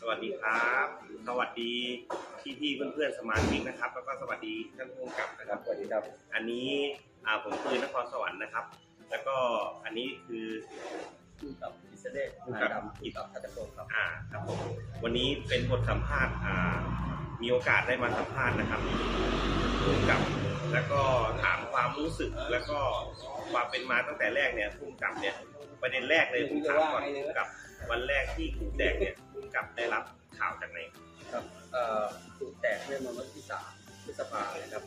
สวัสดีครับ สวัสดีพี่พี่ๆเพื่อนๆสมาชิกนะครับ แล้วก็สวัสดีท่านผู้กำกับนะคครัรับบสวัสดีครับ อันนี้อ่าผมคือนครสวรรค์นะครับ แล้วก็อันนี้คือคู่กับอิสเดชคู่นากับดำคู่กับทัตตะโกครับ อ่าครับผมวันนี้เป็นบทสัมภาษณ์อ่ามีโอกาสได้มาสัมภาษณ์นะครับผู้กำกับแล้วก็ถามความรู้สึกแล้วก็ความเป็นมาตั้งแต่แรกเนี่ยผู้กำกับเนี่ย ประเด็นแรกเลยผมถามก่อนผู้กำกับวันแรกที่ถูกแดกเนี่ยผู้กำกับได้รับข่าวจากไหนครับเอ่อถูกแตกเมื่อวันที่สามพฤษภานะครับ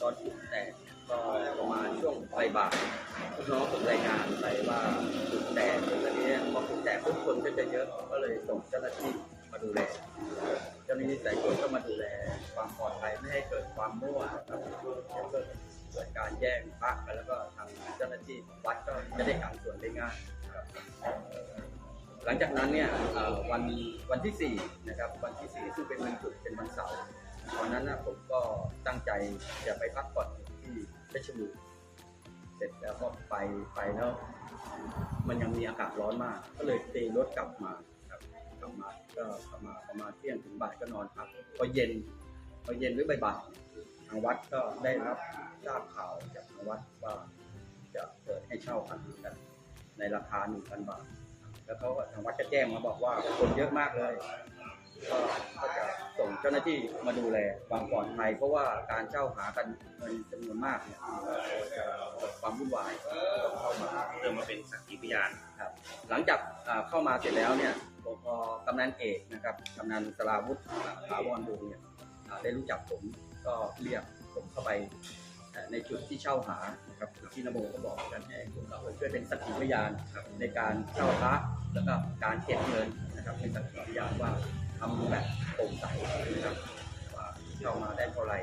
ตอนถูกแตกก็ประมาณช่วงบ่ายๆลูกน้องผมรายงานไปว่าถูกแตกแล้วทีนี้พอถูกแตกทุกคนก็จะเยอะก็เลยส่งเจ้าหน้าที่มาดูแลเจ้าหน้าที่สายตรวจก็มาดูแลความปลอดภัยไม่ให้เกิดความมั่วนะครับ แล้วก็เกิดการแย่งพระกันแล้วก็ทางเจ้าหน้าที่วัดก็จะได้การส่วนได้ง่ายครับหลังจากนั้นเนี่ยวันวันที่สี่นะครับ วันที่สี่ซึ่งเป็นวันหยุดเป็นวันเสาร์วันนั้นนะผมก็ตั้งใจจะไปพักผ่อนที่เพชรบูรณ์เสร็จแล้วก็ไปไปแล้วมันยังมีอากาศร้อนมาก ก็เลยตีรถกลับมาครับกลับมาก็ประมาณประมาณเที่ยงถึงบ่ายก็นอนพักพอเย็นพอเย็นหรือบ่าย ทางวัดก็ได้รับทราบข่าวจากทางวัดว่าจะเปิดให้เช่าพันกัน ในราคา1,000บาท แล้วเขาก็ทางวัดก็แจ้งมาบอกว่าคนเยอะมากเลยก็ก็จะส่งเจ้าหน้าที่มาดูแลความปลอดภัยเพราะว่าการเช่าหากันเงินจำนวนมากเนี่ยจะเกิดความวุ่นวายต้องเข้ามาเพื่อมาเป็นสักขีพยานครับ หลังจากอ่าเข้ามาเสร็จแล้วเนี่ยพอพอกำนันเอกนะครับกำนันสลาวุฒิอ่าถาวรวงศ์เนี่ยอ่าได้รู้จักผม ก็เรียกผมเข้าไปอ่าในจุดที่เช่าหานะครับที่นโมก็บอกกันให้ผมเราช่วยเป็นสักขีพยานในการเช่าพระแล้วก็การเก็บเงินนะครับเป็นสักขีพยานว่าทำแบบโปร่งใสนะครับว่าเช่ามาได้เท่าไหร่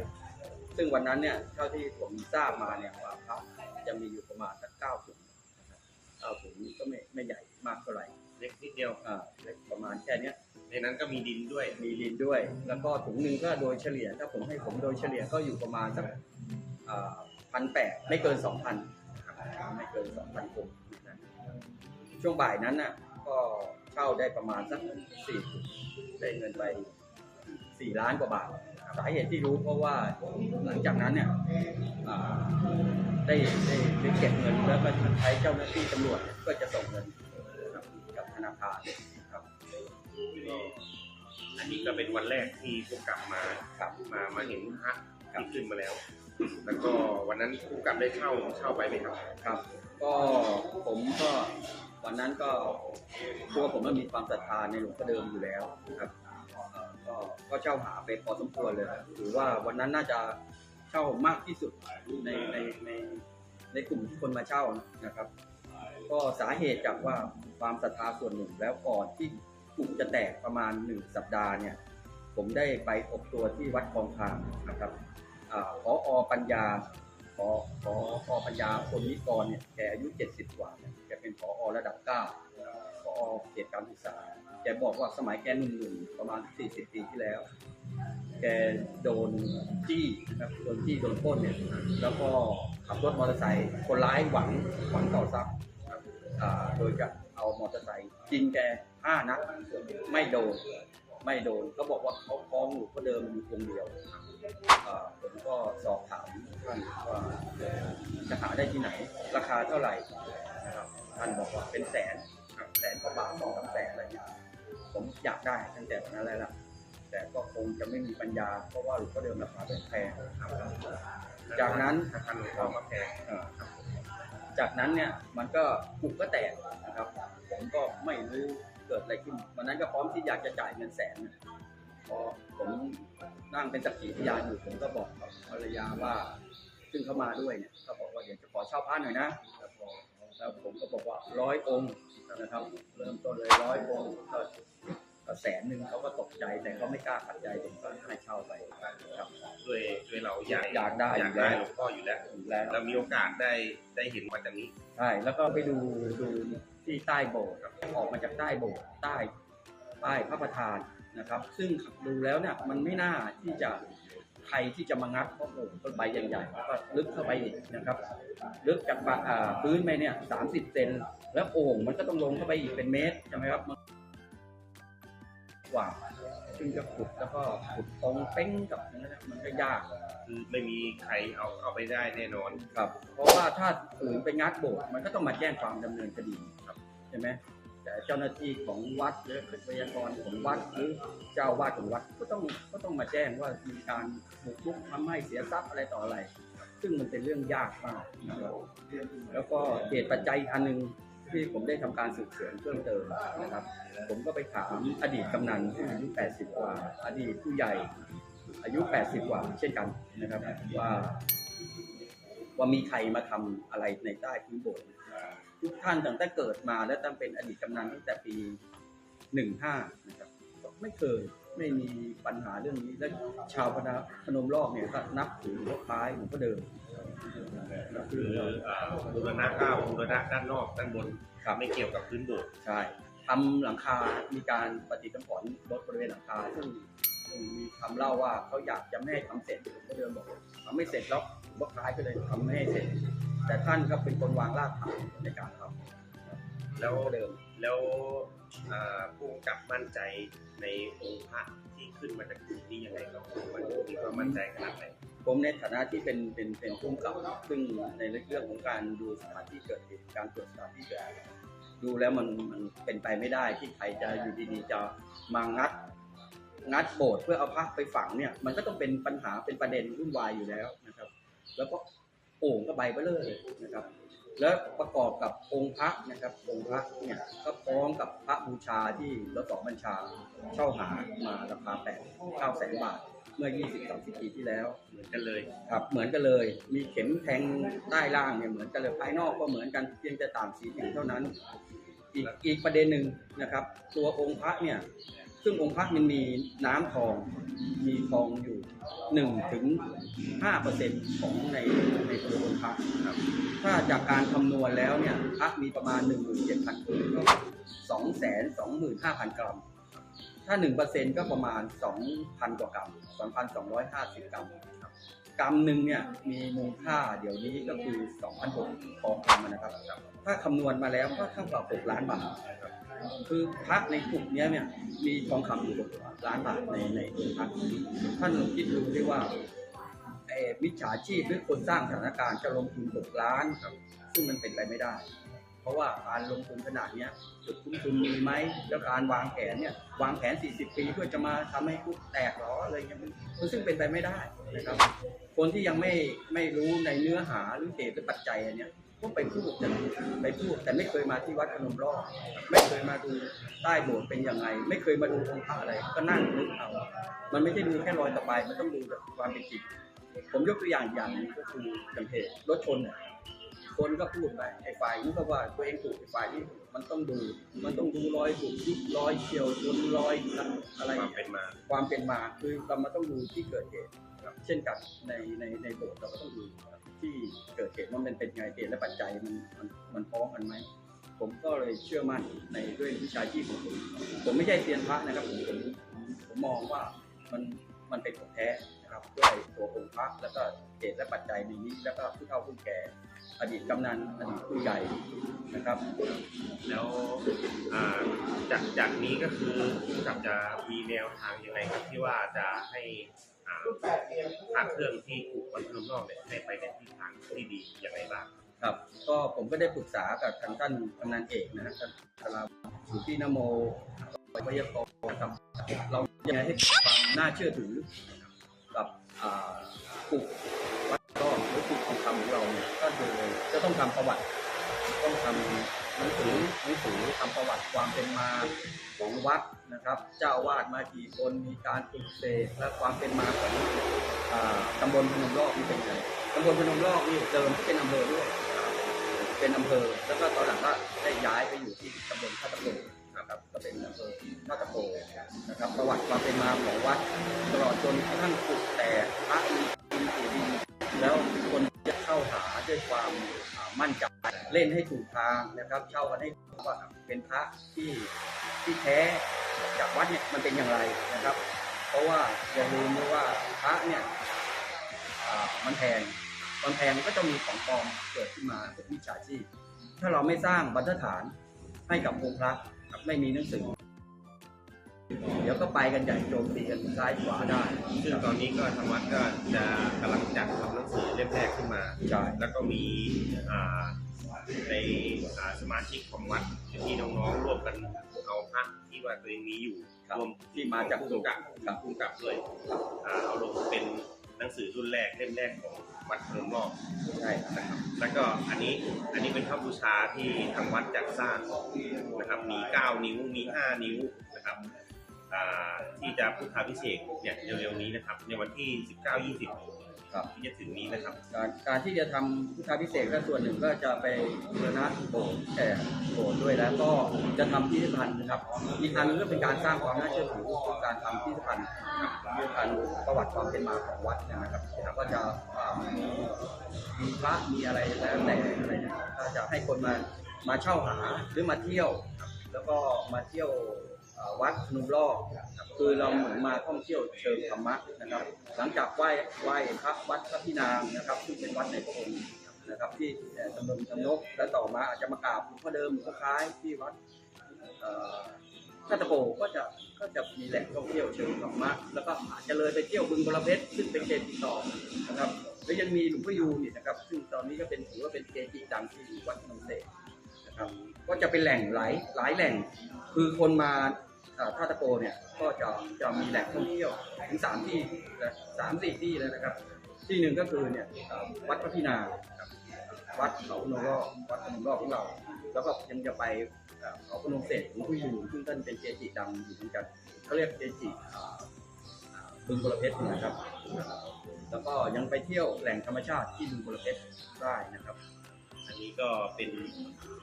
ซึ่งวันนั้นเนี่ยเท่าที่ผมทราบมาเนี่ยว่าพระจะมีอยู่ประมาณสักเก้าถุงเอาถุงก็ไม่ไม่ใหญ่มากเท่าไหร่เล็กนิดเดียวอ่าเล็กประมาณแค่เนี้ย ในนั้นก็มีดินด้วย มีลินด้วย แล้วก็ถุงหนึ่งก็โดยเฉลี่ย ถ้าผมให้ผมโดยเฉลี่ยก็อยู่ประมาณสักพันแปดไม่เกินสองพันไม่เกินสองพันกนะช่วงบ่ายนั้นน่ะ ก็เช่าได้ประมาณสักสี่ได้เงินไปสี่ล้านกว่าบาท สาเหตุที่รู้เพราะว่าหลังจากนั้นเนี่ยได้ได้ได้เก็บเงินแล้วก็ใช้เจ้าหน้าที่ตำรวจก็จะส่งเงินกับธนาคาร ก็อันนี้ก็เป็นวันแรกที่ผู้กำกับมาครับมามาเห็นพระที่ขึ้นมาแล้ว แล้วก็วันนั้นผู้กำกับได้เช่าเช่าไปไหมครับ ครับ ก็ผมก็วันนั้นก็ตัวผมมันมีความศรัทธาในหลวงพ่อเดิมอยู่แล้วนะครับเอ่อก็ก็เช่าหาไปพอสมควรเลยถือว่าวันนั้นน่าจะเช่ามากที่สุดในในในในกลุ่มที่คนมาเช่านะครับ ก็สาเหตุจากว่าความศรัทธาส่วนหนึ่งแล้วก่อนที่ กลุ่มจะแตกประมาณหนึ่งสัปดาห์เนี่ยผมได้ไปอบตัวที่วัดคลองคางนะครับอาพออปัญญาพอพอพอปัญญาคนนิกรเนี่ยแกอายุ 70 กว่าเนี่ยแกเป็นพออระดับ9พอเขตการศึกษาแกบอกว่าสมัยแกหนุ่มๆประมาณ 40 ปีที่แล้ว แกโดนจี้นะครับโดนจี้โดนป้นเนี่ยแล้วก็ขับรถมอเตอร์ไซค์คนร้ายหวังหวังต่อทรัพย์อ่าโดยจะ เอามอเตอร์ไซค์ยิงแกห้านัดไม่โดน ไม่โดนเขาบอกว่าเขาคล้องอยู่ก็เดิมอยู่คนเดียวอ่าผมก็สอบถามท่านว่าจะหาได้ที่ไหน ราคาเท่าไหร่นะครับท่านบอกว่าเป็นแสนครับแสนกว่าบาทสองสามแสนอะไรอย่างเงี้ยผมอยากได้ตั้งแต่วันนั้นแล้วล่ะแต่ก็คงจะไม่มีปัญญา เพราะว่าหลวงพ่อเดิมราคาเป็นแพงครับจากนั้นถ้าท่านหลวงพ่อมาแพงเอ่อ จากนั้นเนี่ยมันก็ปุกก็แตกนะครับ ผมก็ไม่รู้เกิดอะไรขึ้นวันนั้นก็พร้อมที่อยากจะจ่ายเงินแสนนะพอผมนั่งเป็นสักขีพยานอยู่ผมก็บอกกับภรรยาว่าซึ่งเขามาด้วยเนี่ยเขาบอกว่าเดี๋ยวจะขอเช่าพระหน่อยนะแล้วพอแล้วผมก็บอกว่าร้อยองค์นะครับ เริ่มต้นเลยร้อยองค์ก็ ก็แสนหนึ่งเขาก็ตกใจแต่เขาไม่กล้าขัดใจผมก็ให้เช่าไปครับ ด้วยด้วยเราอยากอยากได้อยากได้หลวงพ่ออยู่แล้วแล้วเรามีโอกาสได้ได้เห็นวันจากนี้ใช่แล้วก็ไปดูดูที่ใต้โบสถ์ครับออกมาจากใต้โบสถ์ใต้ป้ายพระประธานนะครับ ซึ่งดูแล้วเนี่ยมันไม่น่าที่จะใครที่จะมางัดเพราะโอ่งต้นใบใหญ่ๆก็ลึกเข้าไปอีกนะครับ ลึกจากปะอ่าพื้นไปเนี่ยสามสิบเซนแล้วโอ่งมันก็ต้องลงเข้าไปอีกเป็นเมตรใช่ไหมครับ กว่าซึ่งจะขุดแล้วก็ขุดตรงเป้งกับอย่างนั้นนะมันก็ยากคือไม่มีใครเอาเอาไปได้แน่นอนครับ เพราะว่าถ้าฝืนไปงัดโบสถ์มันก็ต้องมาแจ้งความดำเนินคดีครับใช่ไหมแต่เจ้าหน้าที่ของวัดหรือทรัพยากรของวัดหรือเจ้าวาดของวัดก็ต้องก็ต้องมาแจ้งว่ามีการบุกรุกทำให้เสียทรัพย์อะไรต่ออะไร ซึ่งมันเป็นเรื่องยากมากนะครับแล้วก็เหตุปัจจัยอีกอันหนึ่ง ที่ผมได้ทำการสืบสวนเพิ่มเติมนะครับ ผมก็ไปถามอดีตกำนันที่อายุ 80 กว่า อดีตผู้ใหญ่อายุ 80 กว่าเช่นกันนะครับว่าว่ามีใครมาทำอะไรในใต้พื้นโบสถ์ทุกท่านตั้งแต่เกิดมาแล้วตั้งเป็นอดีตกำนันตั้งแต่ปี 15 นะครับไม่เคยไม่มีปัญหาเรื่องนี้และชาวพนพนมรอบเนี่ยก็นับถือหลวงพ่อคล้ายหลวงพ่อเดิม คือออ่าบูรณะก้าวบูรณะด้านนอกด้านบนครับ ไม่เกี่ยวกับพื้นโบสถ์ใช่ทำหลังคา มีการปฏิสังขรณ์รถบริเวณหลังคาซึ่งซึ่งมีคำเล่าว่าเขาอยากจะไม่ให้ทำเสร็จหลวงพ่อเดิมบอกทำไม่เสร็จแล้วหลวงพ่อคล้ายก็เลยทำไม่ให้เสร็จ แต่ท่านก็เป็นคนวางรากฐานในการทำแล้วหลวงพ่อเดิมแล้วอ่าผู้กำกับมั่นใจในองค์พระที่ขึ้นมาจากจุดนี้ยังไงครับมันมีความมั่นใจขนาดไหน ผมในฐานะที่เป็นเป็นเป็นผู้กำกับซึ่งในเรื่องของการดูสถานที่เกิดเหตุการตรวจสถานที่เกิดเหตุดูแล้วมันมันเป็นไปไม่ได้ที่ใครจะอยู่ดีๆจะมางัดงัดโบสถ์เพื่อเอาพระไปฝังเนี่ย มันก็ต้องเป็นปัญหาเป็นประเด็นวุ่นวายอยู่แล้วนะครับ แล้วก็โอ่งก็ใบเบ้อเลยนะครับ แล้วประกอบกับองค์พระนะครับองค์พระเนี่ยก็พร้อมกับพระบูชาที่รถสองบัญชาเช่าหามาราคาแปดเก้าแสนบาท เมื่อ 20 30ปีที่แล้วเหมือนกันเลยครับเหมือนกันเลยมีเข็มแทงใต้ล่างเนี่ยเหมือนกันเลยภายนอกก็เหมือนกันเพียงแต่ต่างสีผิวเท่านั้น อีกอีกประเด็นหนึ่งนะครับ ตัวองค์พระเนี่ยซึ่งองค์พระมันมีน้ำทอง มีทองอยู่หนึ่งถึงห้าเปอร์เซ็นของในในตัวองค์พระครับ ถ้าจากการคำนวณแล้วเนี่ยพระมีประมาณหนึ่งหมื่นเจ็ดพันกรัมสองแสนสองหมื่นห้าพันกรัม ถ้าหนึ่งเปอร์เซ็นก็ประมาณสองพันกว่ากรัมสองพันสองร้อยห้าสิบกรัมกรัมหนึ่งเนี่ยมีมูลค่าเดี๋ยวนี้ก็คือสองพันกทองคำนะครับ ถ้าคำนวณมาแล้วก็เท่ากับหกล้านบาทคือพระในกลุ่มนี้เนี่ยมีทองคำอยู่หกล้านบาทในในพระท่านคิดดูดิว่าเอ่อ มิจฉาชีพหรือคนสร้างสถานการณ์จะลงทุนหกล้านครับซึ่งมันเป็นไปไม่ได้ เพราะว่าการลงทุนขนาดเนี้ยจุดคุ้มทุนมีไหมแล้วการวางแผนเนี่ยวางแผน 40 ปีเพื่อจะมาทำให้คุกแตกหรออะไรเงี้ยมันมันซึ่งเป็นไปไม่ได้นะครับ คนที่ยังไม่ไม่รู้ในเนื้อหาหรือเหตุหรือปัจจัยอันเนี้ยก็ไปพูดกันไปพูดแต่ไม่เคยมาที่วัดพนมรอบไม่เคยมาดูใต้โบสถ์เป็นยังไง ไม่เคยมาดูองค์พระอะไร ก็นั่งนึกเอา มันไม่ใช่ดูแค่รอยต่อไปมันต้องดูแบบความเป็นจริง ผมยกตัวอย่างอย่างหนึงก็คืออย่างเหตุรถชนเนี่ยคนก็พูดไปไอ้ฝ่ายนี้ก็ว่าตัวเองถูกไอ้ฝ่ายนี้มันต้องดูมันต้องดูรอยถูกยุบรอยเฉียวชนรอยอะไรความเป็นมา ความเป็นมาคือเรามาต้องดูที่เกิดเหตุครับเช่นกับในในในโบสถ์เราก็ต้องดูที่เกิดเหตุว่ามันเป็นไงเหตุและปัจจัยมันมันมันพ้องกันไหมผมก็เลยเชื่อมั่นในด้วยวิชาชีพของผมผมไม่ใช่เซียนพระนะครับผมผมผมผมมองว่ามันมันเป็นของแท้ นะครับด้วยตัวองค์พระแล้วก็เหตุและปัจจัยในนี้ แล้วก็ผู้เฒ่าผู้แก่ อดีตกำนันอดีตผู้ใหญ่นะครับ แล้วอ่าจากจากนี้ก็คือผู้กำกับจะมีแนวทางยังไงครับที่ว่าจะให้อ่าพระเครื่องที่ถูกวันพนมนอกเนี่ยให้ไปในทิศทางที่ดียังไงบ้างครับก็ผมก็ได้ปรึกษากับทางท่านกำนันเอกนะฮะท่านคาราสุที่นโมวิทยากรครับเรายังไงให้ความน่าเชื่อถือ อ่าปุกวัดรอบหรือปุกทองคำของเราเนี่ยก็คือจะต้องทำประวัติ ต้องทำหนังสือหนังสือทำประวัติความเป็นมาของวัดนะครับ เจ้าวาดมากี่คนมีการปลุกเสกและความเป็นมาของอ่าตำบลพนมรอบนี่เป็นไงตำบลพนมรอบนี่เดิมที่เป็นอำเภอด้วยเป็นอำเภอแล้วก็ตอนหลังก็ได้ย้ายไปอยู่ที่ตำบลท่าตะโก นะครับก็เป็นอำเภอท่าตะโกนะครับประวัติความเป็นมาของวัดตลอดจนกระทั่งปลุกแต่พระมีดินปู่ดินแล้วคนจะเข้าหาด้วยความมั่นใจเล่นให้ถูกทางนะครับ เช่ากันให้ว่าเป็นพระที่ที่แท้จากวัดเนี่ยมันเป็นอย่างไรนะครับ เพราะว่าอย่าลืมว่าพระเนี่ยมันแพงมันแพงก็จะมีของปลอมเกิดขึ้นมาเป็นวิชาชีพถ้าเราไม่สร้างบรรทัดฐานให้กับองค์พระ ไม่มีหนังสือ เดี๋ยวก็ไปกันใหญ่โจมตีกันซ้ายขวาได้ ซึ่งตอนนี้ก็ทางวัดก็จะกำลังจัดทำหนังสือเล่มแรกขึ้นมา ใช่ แล้วก็มีอ่าในอ่าสมาชิกของวัดที่น้องๆร่วมกันเอาพระที่ว่าตัวเองมีอยู่ครับรวมที่มาจาก ผู้กำกับครับผู้กำกับด้วยอ่าเอาลงเป็นห นังสือรุ่นแรกเล่มแรกของวัดเพิ่มรอบใช่ครับนะครับ แล้วก็อันนี้อันนี้เป็นพระบูชาที่ทางวัดจัดสร้างนะครับ มี 9 นิ้ว มี 5 นิ้วนะครับอ่าที่จะพุทธาพิเศษกเนี่ยเร็วๆนี้นะครับ ในวันที่ 19-20ครับที่จะถึงนี้นะครับ การการที่จะทำพุทธาพิเศษกก็ส่วนหนึ่งก็จะไปบูรณะโบสถ์แต่โบสถ์ ด้วยแล้วก็จะทำพิพิธภัณฑ์นะครับอีกอันหนึงก็เป็นการสร้างความน่าเชื่อถือของการทำพิพิธภัณฑ์พิพิธภัณฑ์ประวัติความเป็นมาของวัดนยนะครับก็จะอ่ามีพระมีอะไรแล้วแต่อะไรนี่ยก็จะให้คนมามาเช่าหาหรือมาเที่ยวแล้วก็มาเที่ยวเอ่อวัดนุมลอกครับคือเราเหมือนมาท่องเที่ยวเชิงธรรมะนะครับ หลังจากไหว้ไหว้พระวัดพระพี่นางนะครับ ซึ่งเป็นวัดในพระองค์ นะครับ ที่เอ่อตำบลตำนกและต่อมาอาจจะมากราบหลวงพ่อเดิมหลวงพ่อคล้ายที่วัดท่าตะโกก็จะก็จะมีแหล่งท่องเที่ยวเชิงธรรมะแล้วก็อาจจะเลยไปเที่ยวบึงบรเพชรซึ่งเป็นเกจิต่อนะครับแล้วยังมีหลวงพ่อยูนี่นะครับ ซึ่งตอนนี้ก็เป็นถือว่าเป็นเกจิดังที่วัดนนเสนะครับก็จะเป็นแหล่งหลายหลายแหล่ง คือคนมาท่าตะโกเนี่ยก็จะจะมีแหล่งท่องเที่ยวถึงสามที่สามสี่ที่เลยนะครับ ที่หนึ่งก็คือเนี่ยวัดพระพี่นาวัดเขาพนมรอบวัดพนมรอบของเรา แล้วก็ยังจะไปเขาพนมเสกหลวงพ่ออยู่ซึ่งท่านเป็นเกจิดังอยู่เหมือนกันเขาเรียกเกจิบึงบรเพชรนะครับ แล้วก็ยังไปเที่ยวแหล่งธรรมชาติที่บึงบรเพชรได้นะครับ อันนี้ก็เป็น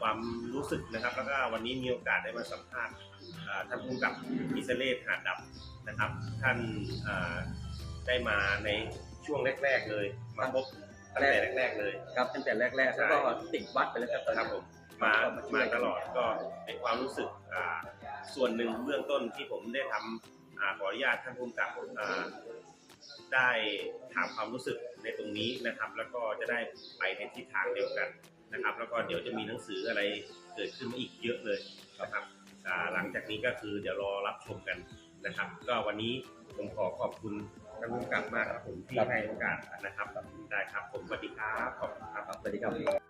ความรู้สึกนะครับ แล้วก็วันนี้มีโอกาสได้มาสัมภาษณ์ท่านผู้กับอิสเลศหาดดับนะครับ ท่านได้มาใน ช่วงแรก ๆ เลย มาพบตั้งแต่แรก ๆ เลยครับตั้งแต่แรกๆแล้วก็ติดวัดไปแล้วครับตอนครับนี้ผมมามาตลอดก็เป็นความรู้สึกอ่าส่วนหนึ่งเบื้องต้นที่ผมได้ทำอ่าขออนุญาตท่านผู้กำกับอ่าได้ถามความรู้สึกในตรงนี้นะครับ แล้วก็จะได้ไปในทิศทางเดียวกันนะครับ แล้วก็เดี๋ยวจะมีหนังสืออะไรเกิดขึ้นมาอีกเยอะเลยนะครับอ่าหลังจากนี้ก็คือเดี๋ยวรอรับชมกันนะครับ ก็วันนี้ผมขอขอบคุณ ท่านผู้กำกับมากครับผมที่ให้โอกาสนะครับได้ครับผมสวัสดีครับขอบคุณครับครับสวัสดีครับ